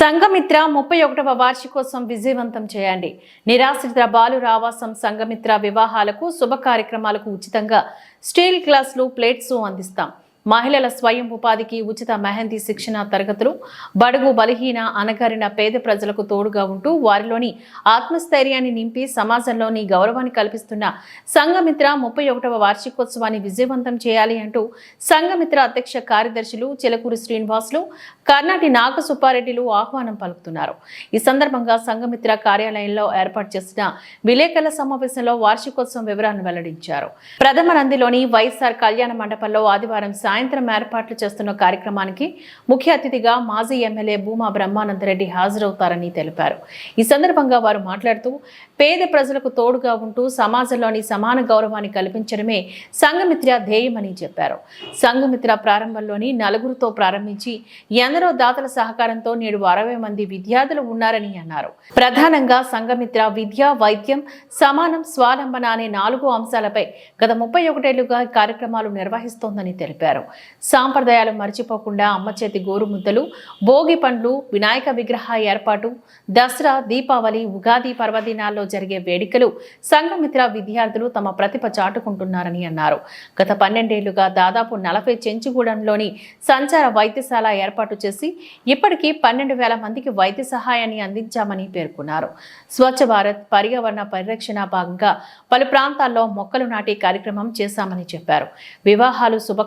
సంఘమిత్ర ముప్పై ఒకటవ వార్షికోత్సవం విజయవంతం చేయండి. నిరాశ్రిత బాలురావాసం సంఘమిత్ర వివాహాలకు శుభ కార్యక్రమాలకు ఉచితంగా స్టీల్ గ్లాసులు ప్లేట్స్ అందిస్తాం. మహిళల స్వయం ఉపాధికి ఉచిత మెహందీ శిక్షణ తరగతులు బడుగు బలహీన అనగారిన పేద ప్రజలకు తోడుగా ఉంటూ వారిలోని ఆత్మస్థైర్యాన్ని నింపి సమాజంలోని గౌరవాన్ని కల్పిస్తున్న సంఘమిత్ర ముప్పై ఒకటవ వార్షికోత్సవాన్ని విజయవంతం చేయాలి అంటూ సంఘమిత్ర అధ్యక్ష కార్యదర్శులు చిలకూరు శ్రీనివాసులు కర్ణాటి నాగసుబ్బారెడ్డిలు ఆహ్వానం పలుకుతున్నారు. ఈ సందర్భంగా సంఘమిత్ర కార్యాలయంలో ఏర్పాటు చేసిన విలేకరుల సమావేశంలో వార్షికోత్సవం వివరాలను వెల్లడించారు. ప్రథమ నందిలోని వైఎస్ఆర్ కళ్యాణ మండపంలో ఆదివారం సాయంత్రం ఏర్పాట్లు చేస్తున్న కార్యక్రమానికి ముఖ్య అతిథిగా మాజీ ఎమ్మెల్యే భూమా బ్రహ్మానందరెడ్డి హాజరవుతారని తెలిపారు. ఈ సందర్భంగా వారు మాట్లాడుతూ పేద ప్రజలకు తోడుగా ఉంటూ సమాజంలోని సమాన గౌరవాన్ని కల్పించడమే సంఘమిత్ర ధ్యేయమని చెప్పారు. సంఘమిత్ర ప్రారంభంలోని నలుగురితో ప్రారంభించి ఎందరో దాతల సహకారంతో నేడు అరవై మంది విద్యార్థులు ఉన్నారని అన్నారు. ప్రధానంగా సంఘమిత్ర విద్య వైద్యం సమానం స్వాలంబన అనే నాలుగు అంశాలపై గత ముప్పై ఒకటేళ్ళుగా కార్యక్రమాలు నిర్వహిస్తోందని తెలిపారు. సాంప్రదాయాలు మర్చిపోకుండా అమ్మ చేతి గోరు ముద్దలు భోగి పండ్లు వినాయక విగ్రహ ఏర్పాటు దసరా దీపావళి ఉగాది పర్వదినాల్లో జరిగే వేడుకలు సంఘమిత్ర విద్యార్థులు తమ ప్రతిభ చాటుకుంటున్నారని అన్నారు. గత పన్నెండేళ్ళుగా దాదాపు నలభై చెంచుగూడెంలోని సంచార వైద్యశాల ఏర్పాటు చేసి ఇప్పటికీ పన్నెండు వేల మందికి వైద్య సహాయాన్ని అందించామని పేర్కొన్నారు. స్వచ్ఛ భారత్ పర్యావరణ పరిరక్షణ భాగంగా పలు ప్రాంతాల్లో మొక్కలు నాటే కార్యక్రమం చేశామని చెప్పారు. వివాహాలు శుభ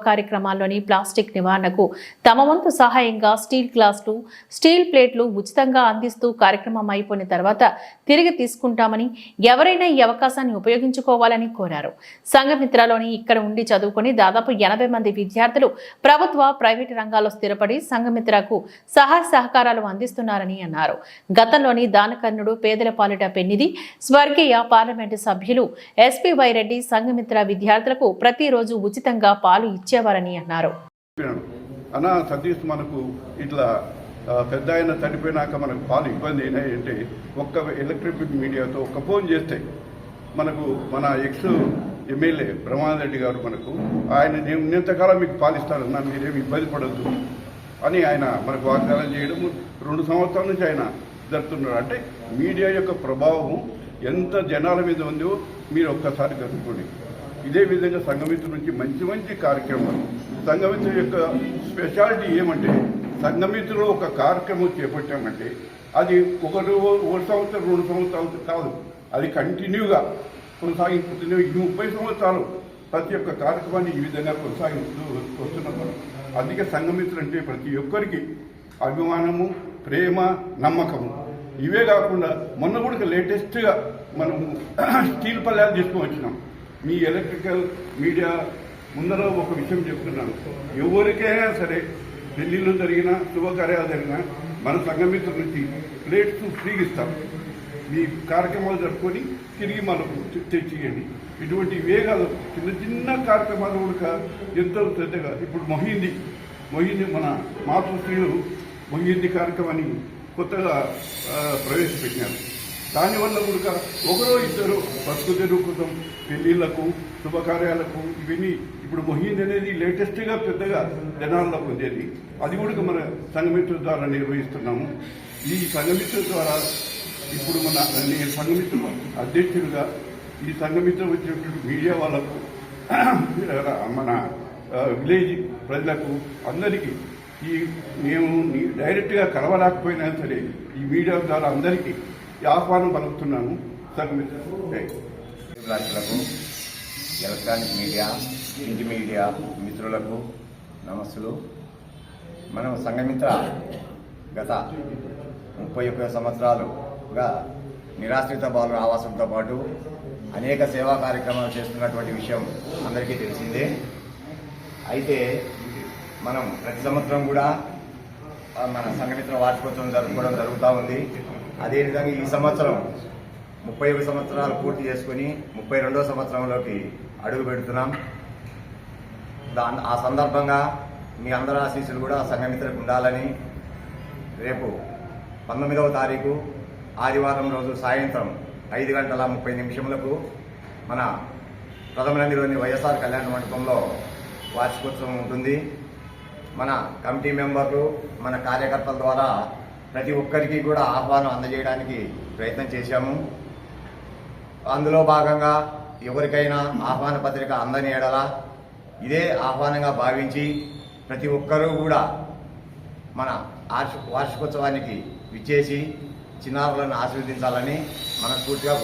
గ్రామాల్లోని ప్లాస్టిక్ నివారణకు తమ వంతు సహాయంగా స్టీల్ గ్లాసులు స్టీల్ ప్లేట్లు ఉచితంగా అందిస్తూ కార్యక్రమం అయిపోయిన తర్వాత తిరిగి తీసుకుంటామని ఎవరైనా ఈ అవకాశాన్ని ఉపయోగించుకోవాలని కోరారు. సంఘమిత్రలోని ఇక్కడ ఉండి చదువుకుని దాదాపు ఎనభై మంది విద్యార్థులు ప్రభుత్వ ప్రైవేటు రంగాల్లో స్థిరపడి సంఘమిత్రకు సహాయ సహకారాలు అందిస్తున్నారని అన్నారు. గతంలోని దానకర్ణుడు పేదల పాలిట పెన్నిది స్వర్గీయ పార్లమెంటు సభ్యులు ఎస్పీ వైరెడ్డి సంఘమిత్ర విద్యార్థులకు ప్రతిరోజు ఉచితంగా పాలు ఇచ్చేవారని అన్నారు. అన్నా అన్న సతీష్ మనకు ఇట్లా పెద్ద ఆయన చనిపోయినాక మనకు పాలు ఇబ్బంది అయినాయి అంటే ఒక్క ఎలక్ట్రిక్ మీడియాతో ఒక్క ఫోన్ చేస్తే మనకు మన ఎక్స్ ఎమ్మెల్యే బ్రహ్మారెడ్డి గారు మనకు ఆయన నేను ఇంతకాలం మీకు పాలిస్తానన్నా మీరేమి ఇబ్బంది పడద్దు అని ఆయన మనకు వాగ్దానం చేయడం రెండు సంవత్సరాల నుంచి ఆయన జరుపుతున్నారు. అంటే మీడియా యొక్క ప్రభావం ఎంత జనాల మీద ఉందో మీరు ఒక్కసారి కనుక్కోండి ఇదే విధంగా సంఘమిత్ర నుంచి మంచి మంచి కార్యక్రమాలు. సంఘమిత్ర యొక్క స్పెషాలిటీ ఏమంటే సంఘమిత్రలో ఒక కార్యక్రమం చేపట్టామంటే అది ఒక ఒక సంవత్సరం రెండు సంవత్సరాలు కాదు. అది కంటిన్యూగా కొనసాగిపోతుంది ఈ ముప్పై సంవత్సరాలు ప్రతి ఒక్క కార్యక్రమాన్ని ఈ విధంగా కొనసాగిస్తూ వస్తున్నాం అందుకే సంఘమిత్ర అంటే ప్రతి ఒక్కరికి అభిమానము ప్రేమ నమ్మకము. ఇవే కాకుండా మొన్న కూడా లేటెస్ట్గా మనము స్టీల్ పల్లెలు తీసుకొని వచ్చినాం. మీ ఎలక్ట్రికల్ మీడియా ముందర ఒక విషయం చెప్తున్నాను. ఎవరికైనా సరే ఢిల్లీలో జరిగిన శుభకార్యాలు జరిగినా మన సంఘమిత్ర నుంచి ప్లేట్స్ ఫ్రీగా ఇస్తాం మీ కార్యక్రమాలు జరుపుకొని తిరిగి మనకు తెచ్చియండి. ఇటువంటి ఇవే కాదు చిన్న చిన్న కార్యక్రమాలు కూడా ఎంతో శ్రద్ధగా ఇప్పుడు మొహింది మొహింది మన మాతృశ్రీలు మొహింది కార్యక్రమాన్ని కొత్తగా ప్రవేశపెట్టినారు. దానివల్ల కూడా ఒకరో ఇద్దరు బతుకు తెరువు కోసం పెళ్ళిళ్ళకు శుభకార్యాలకు ఇవన్నీ ఇప్పుడు మొహీద్ అనేది లేటెస్ట్గా పెద్దగా జనాల్లో పొందేది. అది కూడా మన సంఘమిత్రుల ద్వారా నిర్వహిస్తున్నాము. ఈ సంఘమిత్రుల ద్వారా ఇప్పుడు మన నేను సంఘమిత్ర అధ్యక్షుడిగా ఈ సంఘమిత్రం వచ్చినటువంటి మీడియా వాళ్ళకు మన విలేజ్ ప్రజలకు అందరికీ ఈ మేము డైరెక్ట్గా కలవలేకపోయినా సరే ఈ మీడియా ద్వారా అందరికీ ఈ ఆహ్వానం పలుకుతున్నాను. Sanghamitra electronic media print media మిత్రులకు నమస్సులు. మనం సంఘమిత్ర గత ముప్పై ఒక్క సంవత్సరాలుగా నిరాశ్రిత బాలు ఆవాసంతో పాటు అనేక సేవా కార్యక్రమాలు చేస్తున్నటువంటి విషయం అందరికీ తెలిసిందే. అయితే మనం ప్రతి సంవత్సరం కూడా మన సంఘమిత్ర వార్షికోత్సవం జరుపుకోవడం జరుగుతూ ఉంది. అదేవిధంగా ఈ సంవత్సరం ముప్పై ఒక సంవత్సరాలు పూర్తి చేసుకుని ముప్పై రెండో సంవత్సరంలోకి అడుగు పెడుతున్నాం. దా ఆ సందర్భంగా మీ అందరి ఆశీస్సులు కూడా సంఘమిత్రులకు ఉండాలని రేపు పంతొమ్మిదవ తారీఖు ఆదివారం రోజు సాయంత్రం ఐదు గంటల ముప్పై నిమిషములకు మన ప్రథమనందిలోని వైఎస్ఆర్ కళ్యాణ మండపంలో వార్షికోత్సవం ఉంటుంది. మన కమిటీ మెంబర్లు మన కార్యకర్తల ద్వారా ప్రతి ఒక్కరికి కూడా ఆహ్వానం అందజేయడానికి ప్రయత్నం చేశాము. అందులో భాగంగా ఎవరికైనా ఆహ్వాన పత్రిక అందని ఎడలా ఇదే ఆహ్వానంగా భావించి ప్రతి ఒక్కరూ కూడా మన వార్షికోత్సవానికి విచ్చేసి చిన్నారులను ఆశీర్వదించాలని మనస్ఫూర్తిగా